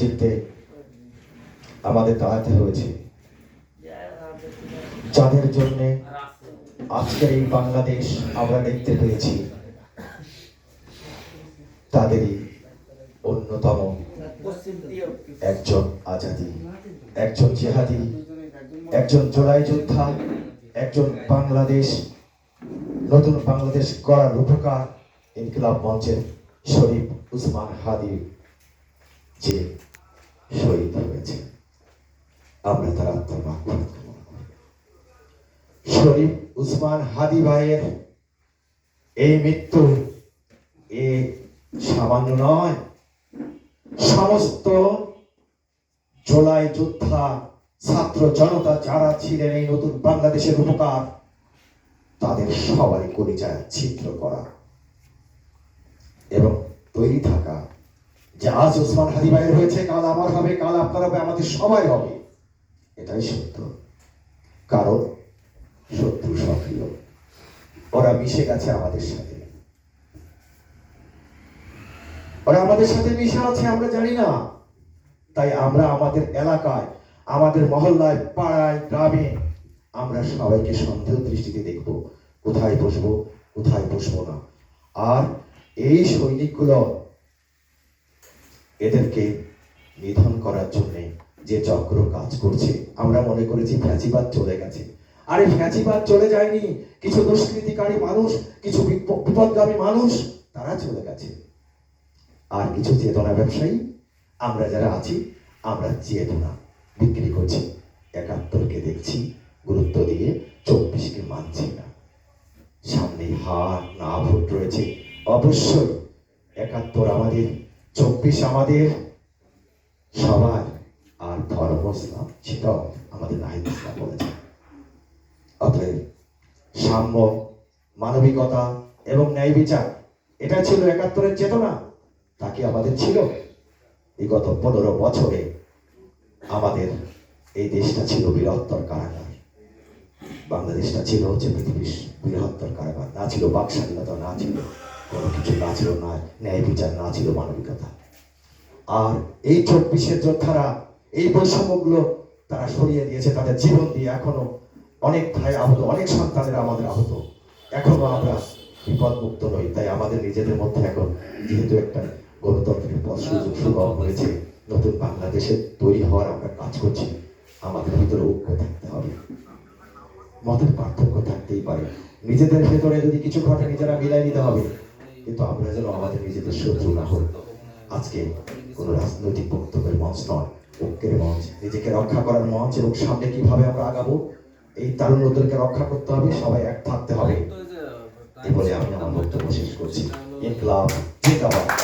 চিত্তে আমাদের দাঁড়াতে হয়েছে। যাদের আজকের এই বাংলাদেশ আমরা দেখতে পেয়েছি, তাদেরই অন্যতম একজন আজাদি, একজন জেহাদি, একজন জোলাই যোদ্ধা, একজন বাংলাদেশ, নতুন বাংলাদেশ গড়ার রূপকার ইনকিলাব মঞ্চের শরীফ উসমান হাদি যে শহীদ হয়েছে, আমরা তার আত্মার করি। শরীফ উসমান হাদি ভাইয়ের এই মৃত্যু এ সামান্য নয়, সমস্ত জোলাই যোদ্ধা ছাত্র জনতা যারা ছিলেন এই নতুন বাংলাদেশের উপকার, তাদের সবাই কলিজায় ছিদ্র করা এবং তৈরি থাকা যে আজ ওসমান হাদি ভাইয়ের হয়েছে, কাল আমার হবে, কাল আপনার হবে, আমাদের সবাই হবে। এটাই সত্য। কারণ শত্রু সক্রিয়। ওরা মিশে গেছে আমাদের সাথে। ওরা আমাদের সাথে মিশে আছে, আমরা জানি না। তাই আমরা আমাদের এলাকায়, আমাদের মহল্লায়, পাড়ায়, গ্রামে, আমরা সবাইকে সন্দেহ দৃষ্টিতে দেখব। কোথায় বসবো কোথায় বসবো না। আর এই সৈনিকগুলো এদেরকে নিধন করার জন্য যে চক্র কাজ করছে, আমরা মনে করেছি ফ্যাচিবাদ চলে গেছে। আরে ফ্যাচিবাদ চলে যায়নি। কিছু দুষ্কৃতিকারী মানুষ, কিছু বিপদগামী মানুষ, তারা চলে গেছে। আর কিছু চেতনা ব্যবসায়ী, আমরা যারা আছি, আমরা চেতনা বিক্রি করছি। একাত্তরকে দেখছি, গুরুত্ব দিয়ে চব্বিশকে মানছি না। সামনে হার, না ভোট রয়েছে। অবশ্যই একাত্তর আমাদের চব্বিশ আমাদের সবার আর ধর্ম ইসলাম সেটাও আমাদের নাহিদ ইসলাম বলেছে। অতএব সাম্য, মানবিকতা এবং ন্যায় বিচার, এটা ছিল একাত্তরের চেতনা, তাকে আমাদের ছিল। বিগত পনেরো বছরে আমাদের এই দেশটা ছিল বৃহত্তর কারাগার। বাংলাদেশটা ছিল হচ্ছে পৃথিবীর বৃহত্তর কারাগার। না ছিল বাক স্বাধীনতা না ছিল কোনো কিছু না ছিল না, ন্যায় বিচার না ছিল মানবিকতা। আর এই চব্বিশের যোদ্ধারা, এই বৈষম্যগুলো তারা সরিয়ে দিয়েছে তাদের জীবন দিয়ে এখনও। অনেক ভাই আহত, অনেক সন্তানের আমাদের আহত। এখনও আমরা বিপদ মুক্ত নই, তাই আমাদের নিজেদের মধ্যে এখন যেহেতু একটা গণতন্ত্রের পথ সুযোগ সুগম হয়েছে, নতুন বাংলাদেশে তৈরি হওয়ার আমরা কাজ করছি, আমাদের ভিতরে ঐক্য থাকতে হবে। মতের পার্থক্য থাকতেই পারে। নিজেদের ভেতরে যদি কিছু ঘটে, নিজেরা মিলাই নিতে হবে। কিন্তু আমরা যেন আমাদের নিজেদের শত্রু না হই। আজকে কোনো রাজনৈতিক বক্তব্যের মঞ্চ নয়, ঐক্যের মঞ্চ। নিজেকে রক্ষা করার মঞ্চ এবং সামনে কীভাবে আমরা আগাবো, এই তারুণ্যদেরকে রক্ষা করতে হবে, সবাই এক থাকতে হবে। এই বলে আমি আমার বক্তব্য শেষ করছি। ইনকলাব জিন্দাবাদ।